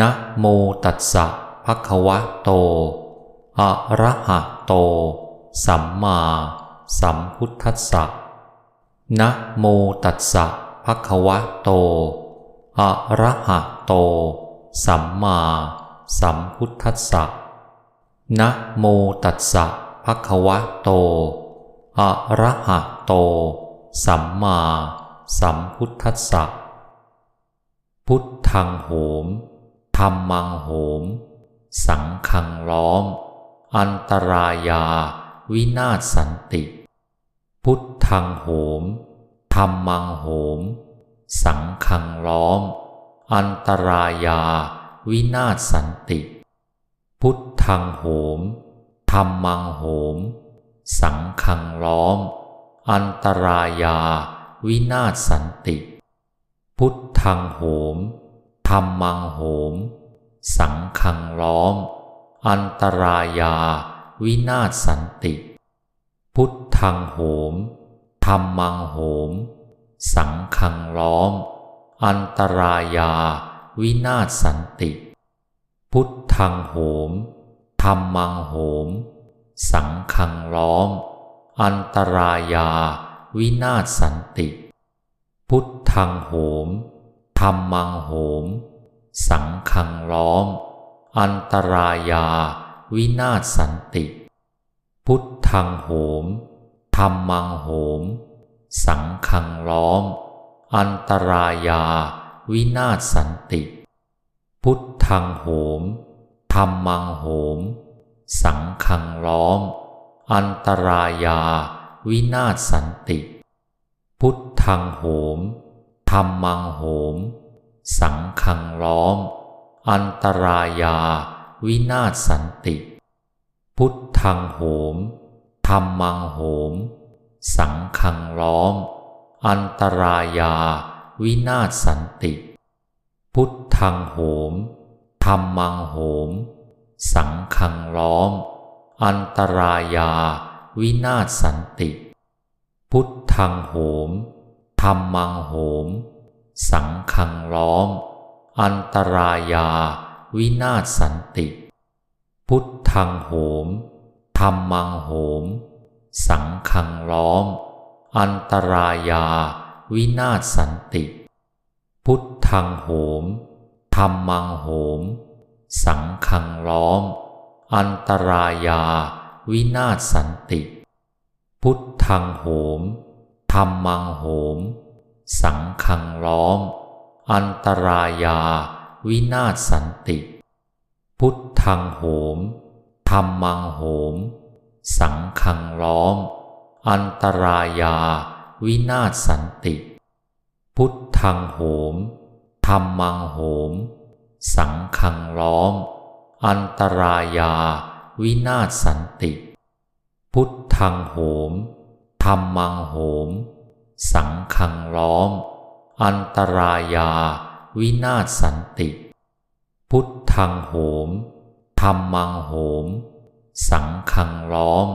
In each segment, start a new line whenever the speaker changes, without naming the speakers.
นะโมตัสสะภะคะวะโต อะระหะโต สัมมาสัมพุทธัสสะนะโมตัสสะภะคะวะโต อะระหะโต สัมมาสัมพุทธัสสะนะโมตัสสะภะคะวะโต อะระหะโต สัมมาสัมพุทธัสสะพุทธังโหม ธรรมังโหม สังฆังล้อม อันตรายา วินาศสันติ พุทธังโหม ธรรมังโหม สังฆังล้อม อันตรายา วินาศสันติ พุทธังโหม ธรรมังโหม สังฆังล้อม อันตรายา วินาศสันติ พุทธังโหม ธรรมังโหม สังฆังล้อม อันตรายา วินาศสันติ พุทธังโหม ธรรมังโหม สังฆังล้อม อันตรายา วินาศสันติ พุทธังโหม ธรรมังโหม สังฆังล้อม อันตรายา วินาศสันติ พุทธังโหม รรมังโหม สังฆังล้อม อันตรายา วินาศสันติ พุทธังโหมธรรมังโหม สังฆังล้อม อันตรายา วินาศสันติ พุทธังโหมธรรมังโหม สังฆังล้อม อันตรายา วินาศสันติ พุทธังโหมธรรมังโหม สังฆังล้อม อันตรายา วินาศสันติ พุทธังโหมธรรมังโหม สังฆังล้อม อันตรายา วินาศสันติ พุทธังโหมธรรมังโหม สังฆังล้อม อันตรายา วินาศสันติ พุทธังโหมธรรมังโหม สังฆังล้อม อันตรายา วินาศสันติ พุทธังโหมธรรมังโหม สังฆังล้อม อันตรายา วินาศสันติ พุทธังโหมธรรมังโหม สังฆังล้อม อันตรายา วินาศสันติ พุทธังโหมธรรมังโหม สังฆังล้อม อันตรายา วินาศสันติ พุทธังโหมธรรมังโหม สังฆังล้อม อันตรายา วินาศสันติ พุทธังโหมธรรมังโหม สังฆังล้อม อันตรายา วินาศสันติ พุทธังโหมธรรมังโหม สังฆังล้อม อันตรายา วินาศสันติ พุทธังโหมธรรมังโหม สังฆังล้อม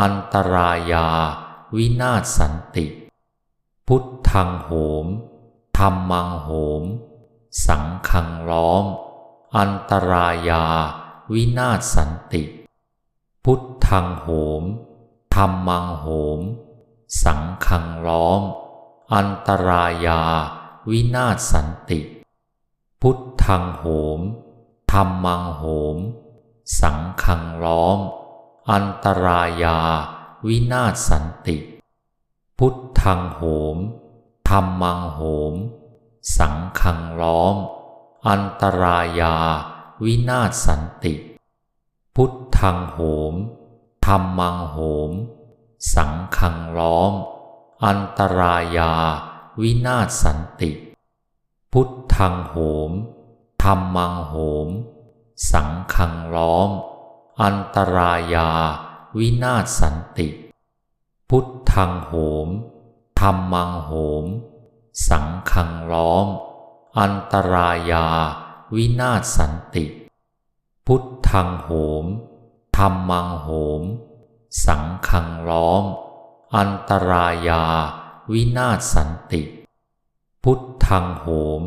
อันตรายา วินาศสันติ พุทธังโหมธรรมังโหม สังฆังล้อม อันตรายา วินาศสันติ พุทธังโหมธรรมังโหม สังฆังล้อม อันตรายา วินาศสันติ พุทธังโหมธรรมังโหม สังฆังล้อม อันตรายา วินาศสันติ พุทธังโหมธรรมังโหม สังฆังล้อม อันตรายา วินาศสันติ พุทธังโหมธรรมังโหม สังฆังล้อม อันตรายา วินาศสันติ พุทธังโหมธรรมังโหม สังฆังล้อม อันตรายา วินาศสันติ พุทธังโหมธรรมังโหม สังฆังล้อม อันตรายา วินาศสันติ พุทธังโหมธรรมังโหม สังฆังล้อม อันตรายา วินาศสันติ พุทธังโหม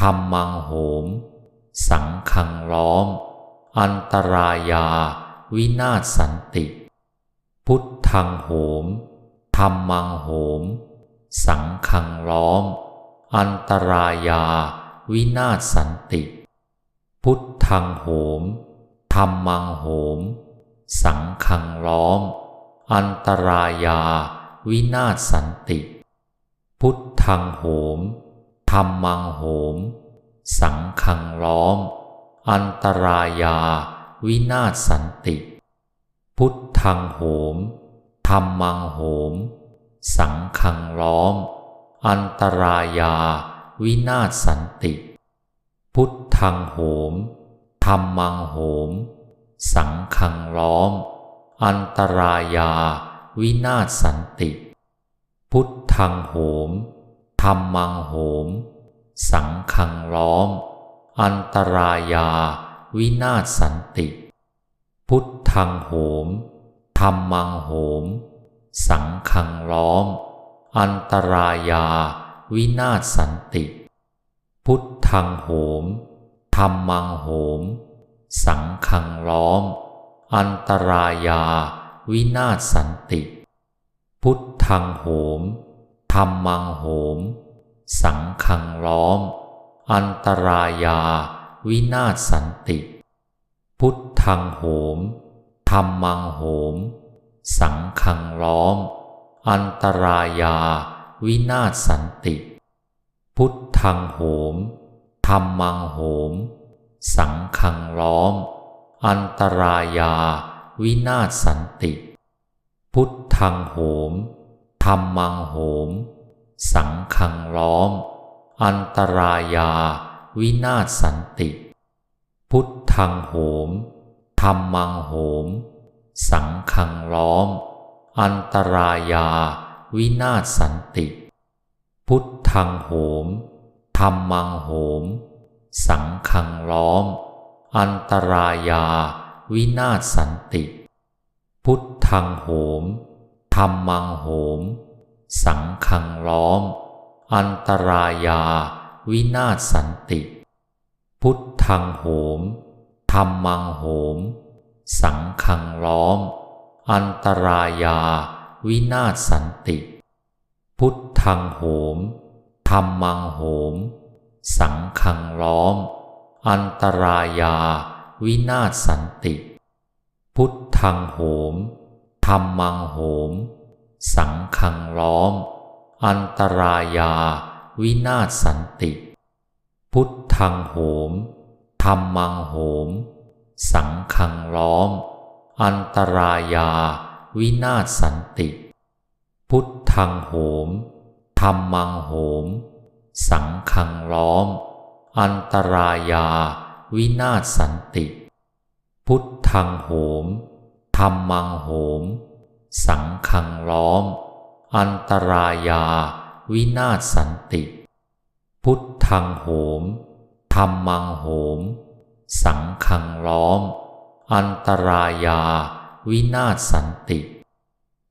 ธรรมังโหม สังคังล้อม อันตรายา วินาศสันติ พุทธังโหมธรรมังโหม สังคังล้อม อันตรายา วินาศสันติ พุทธังโหมธรรมังโหม สังคังล้อม อันตรายา วินาศสันติ พุทธังโหมธรรมังโหม สังคังล้อม อันตรายา วินาศสันติ พุทธังโหมธรรมังโหม สังคังล้อม อันตรายา วินาศสันติ พุทธังโหมธรรมังโหม สังคังล้อม อันตรายา วินาศสันติ พุทธังโหมธรรมังโหม สังคังล้อม อันตรายา วินาศสันติ พุทธังโหมธรรมังโหม สังคังล้อม อันตรายา วินาศสันติ พุทธังโหมธรรมังโหม สังคังล้อม อันตรายา วินาศสันติ พุทธังโหมธรรมังโหม สังคังล้อม อันตรายา วินาศสันติ พุทธังโหมธรรมังโหม สังคังล้อม อันตรายา วินาศสันติ พุทธังโหมธรรมังโหม สังคังล้อม อันตรายา วินาศสันติ พุทธังโหมธรรมังโหม สังคังล้อม อันตรายา วินาศสันติ พุทธังโหมธรรมังโหม สังคังล้อม อันตรายา วินาศสันติ พุทธังโหมธรรมังโหม สังคังล้อม อันตรายา วินาศสันติ พุทธังโหมธรรมังโหม สังคังล้อม อันตรายา วินาศสันติ พุทธังโหมธรรมังโหม สังคังล้อม อันตรายา วินาศสันติ พุทธังโหมธรรมังโหม สังคังล้อม อันตรายา วินาศสันติ พุทธังโหมธรรมังโหม สังคังล้อม อันตรายา วินาศสันติ พุทธังโหมธรรมังโหม สังคังล้อม อันตรายา วินาศสันติ พุทธังโหมธรรมังโหม สังคังล้อม อันตรายา วินาศสันติ พุทธังโหมธรรมังโหม สังคังล้อม อันตรายา วินาศสันติ พุทธังโหมธรรมังโหม สังคังล้อม อันตรายา วินาศสันติ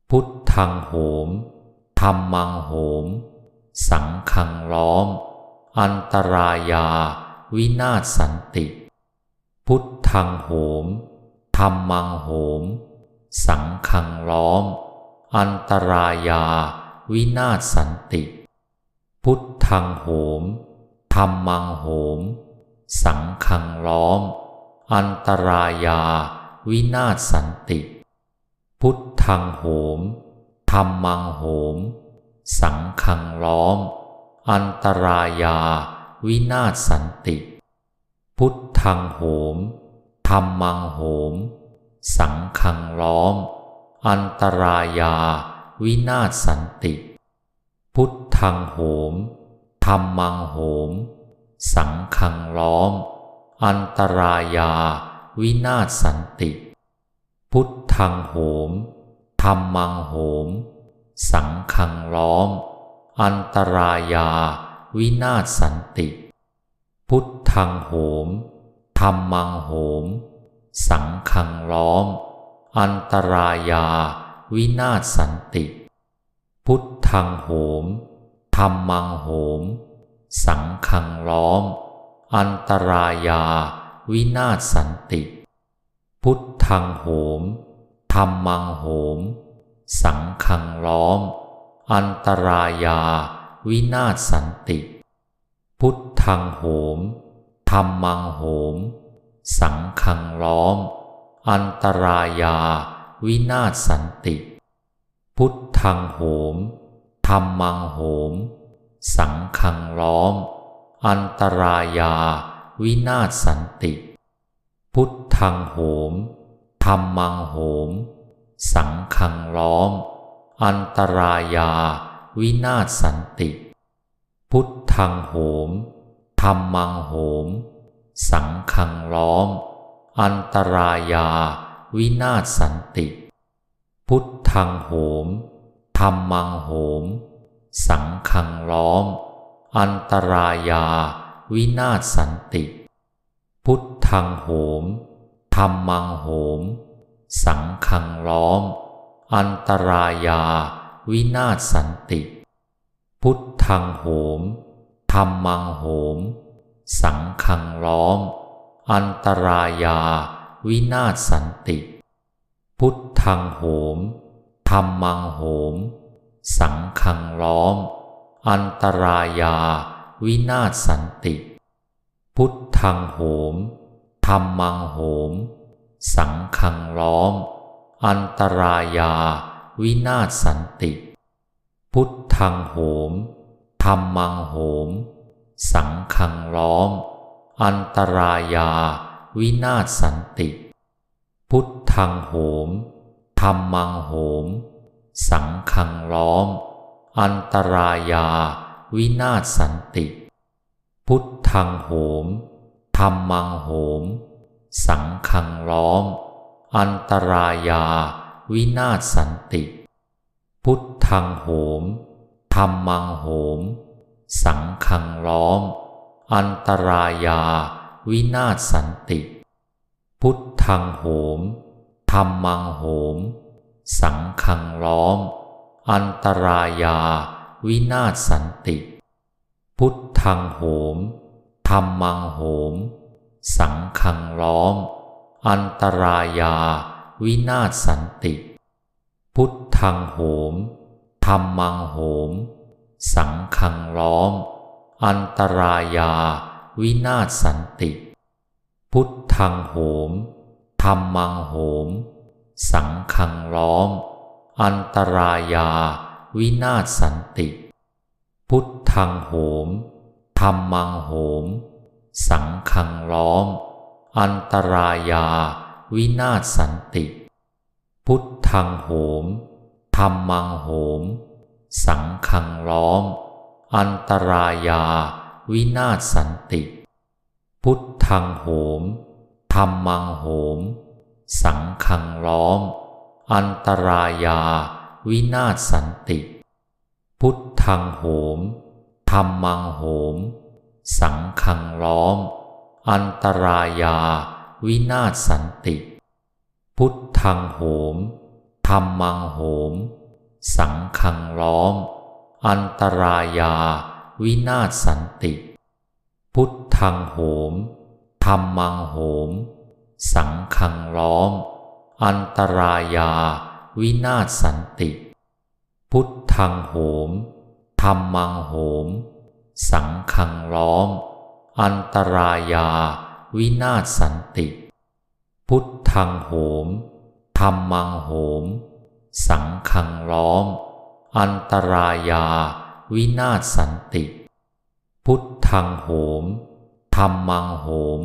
พุทธังโหมธรรมังโหม สังคังล้อม อันตรายา วินาศสันติ พุทธังโหมธรรมังโหม สังคังล้อม อันตรายา วินาศสันติ พุทธังโหมธรรมังโหม สังคังล้อม อันตรายา วินาศสันติ พุทธังโหมธรรมังโหม สังคังล้อม อันตรายา วินาศสันติ พุทธังโหมธรรมังโหม สังคังล้อม อันตรายา วินาศสันติ พุทธังโหมธรรมังโหม สังคังล้อม อันตรายา วินาศสันติ พุทธังโหมธรรมังโหม สังคังล้อม อันตรายา วินาศสันติ พุทธังโหมธรรมังโหม สังคังล้อม อันตรายา วินาศสันติ พุทธังโหมธรรมังโหม สังคังล้อม อันตรายา วินาศสันติ พุทธังโหมธรรมังโหม สังฆังล้อม อันตรายา วินาศสันติ พุทธังโหมธรรมังโหม สังฆังล้อม อันตรายา วินาศสันติ พุทธังโหมธรรมังโหม สังฆังล้อม อันตรายา วินาศสันติ พุทธังโหมธรรมังโหม สังฆังล้อม อันตรายา วินาศสันติ พุทธังโหมธรรมังโหม สังฆังล้อม อันตรายา วินาศสันติ พุทธังโหมธรรมังโหม สังฆังล้อม อันตรายา วินาศสันติ พุทธังโหมธรรมังโหม สังฆังล้อม อันตรายา วินาศสันติ พุทธังโหมธรรมังโหม สังฆังล้อม อันตรายา วินาศสันติ พุทธังโหมธรรมังโหม สังฆังล้อม อันตรายา วินาศสันติ พุทธังโหมธรรมังโหม สังฆังล้อม อันตรายา วินาศสันติ พุทธังโหมธรรมังโหม สังฆังล้อม อันตรายา วินาศสันติ พุทธังโหมธรรมังโหม สังฆังล้อม อันตรายา วินาศสันติ พุทธังโหมธรรมังโหม สังฆังล้อม อันตรายา วินาศสันติ พุทธังโหมธรรมังโหม สังฆังล้อม อันตรายา วินาศสันติ พุทธังโหมธรรมังโหม สังฆังล้อม อันตรายา วินาศสันติ พุทธังโหมธรรมังโหม สังฆังล้อม อันตรายา วินาศสันติ พุทธังโหมธรรมังโหม สังฆังล้อม อันตรายา วินาศสันติ พุทธังโหมธรรมังโหม สังฆังล้อม อันตรายา วินาศสันติ พุทธังโหมธรรมังโหม สังฆังล้อม อันตรายา วินาศสันติ พุทธังโหมธรรมังโหม สังฆังล้อม อันตรายา วินาศสันติ พุทธังโหมธรรมังโหม สังฆังล้อม อันตรายา วินาศสันติ พุทธังโหมธรรมังโหม สังฆังล้อม อันตรายา วินาศสันติ พุทธังโหมธรรมังโหม สังฆังล้อม อันตรายา วินาศสันติ พุทธังโหมธรรมังโหม สังฆังล้อม อันตรายา วินาศสันติ พุทธังโหมธรรมังโหม สังฆังล้อม อันตรายา วินาศสันติ พุทธังโหมธรรมังโหม สังฆังล้อม อันตรายา วินาศสันติ พุทธังโหมธรรมังโหม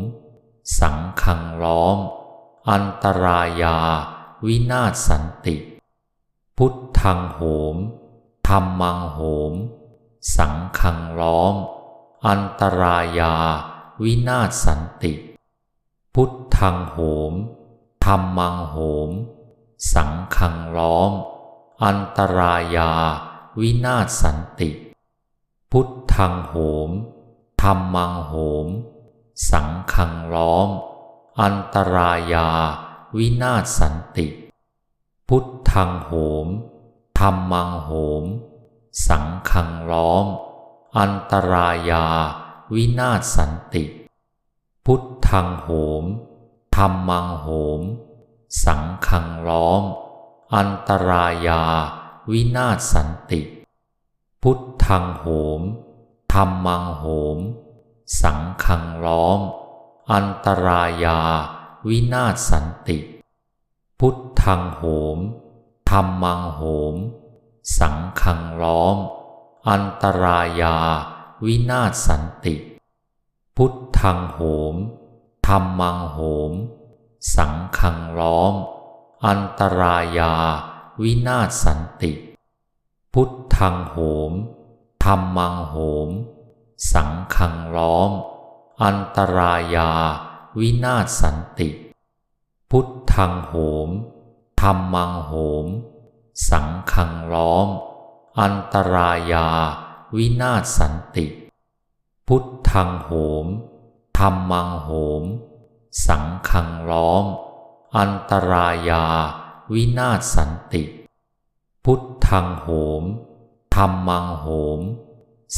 สังฆังล้อม อันตรายา วินาศสันติ พุทธังโหมธรรมังโหม สังฆังล้อม อันตรายา วินาศสันติ พุทธังโหมธรรมังโหม สังฆังล้อม อันตรายา วินาศสันติ พุทธังโหมธรรมังโหม สังฆังล้อม อันตรายา วินาศสันติ พุทธังโหมธรรมังโหม สังฆังล้อม อันตรายา วินาศสันติ พุทธังโหมธรรมังโหม สังฆังล้อม อันตรายา วินาศสันติ พุทธังโหมธรรมังโหม สังฆังล้อม อันตรายา วินาศสันติ พุทธังโหมธรรมังโหม สังฆังล้อม อันตรายา วินาศสันติ พุทธังโหมธรรมังโหม สังฆังล้อม อันตรายา วินาศสันติ พุทธังโหมธรรมังโหม สังฆังล้อม อันตรายา วินาศสันติ พุทธังโหมธรรมังโหม สังฆังล้อม อันตรายา วินาศสันติ พุทธังโหมธรรมังโหม สังฆังล้อม อันตรายา วินาศสันติ พุทธังโหมธรรมังโหม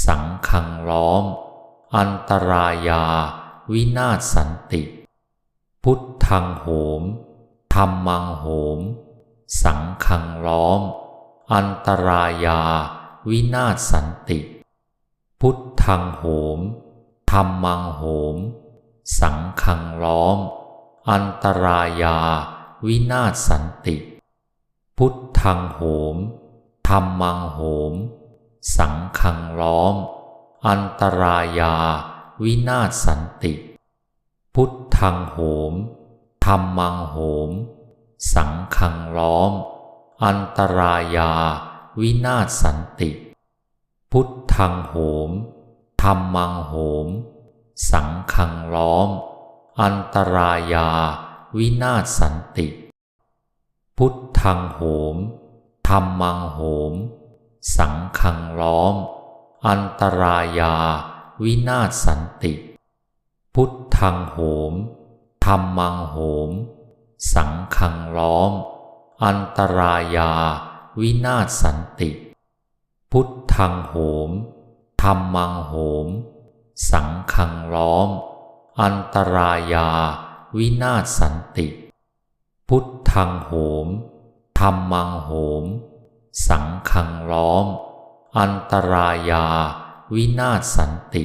สังฆังล้อม อันตรายา วินาศสันติ พุทธังโหมธรรมังโหม สังฆังล้อม อันตรายา วินาศสันติ พุทธังโหมธรรมังโหม สังฆังล้อม อันตรายา วินาศสันติ พุทธังโหมธรรมังโหม สังฆังล้อม อันตรายา วินาศสันติ พุทธังโหมธรรมังโหม สังฆังล้อม อันตรายา วินาศสันติ พุทธังโหมธรรมังโหม สังฆังล้อม อันตรายา วินาศสันติ พุทธังโหมธรรมังโหม สังฆังล้อม อันตรายา วินาศสันติ พุทธังโหมธรรมังโหม สังฆังล้อม อันตรายา วินาศสันติ พุทธังโหมธรรมังโหม สังฆังล้อม อันตรายา วินาศสันติ พุทธังโหมธรรมังโหม สังฆังล้อม อันตรายา วินาศสันติ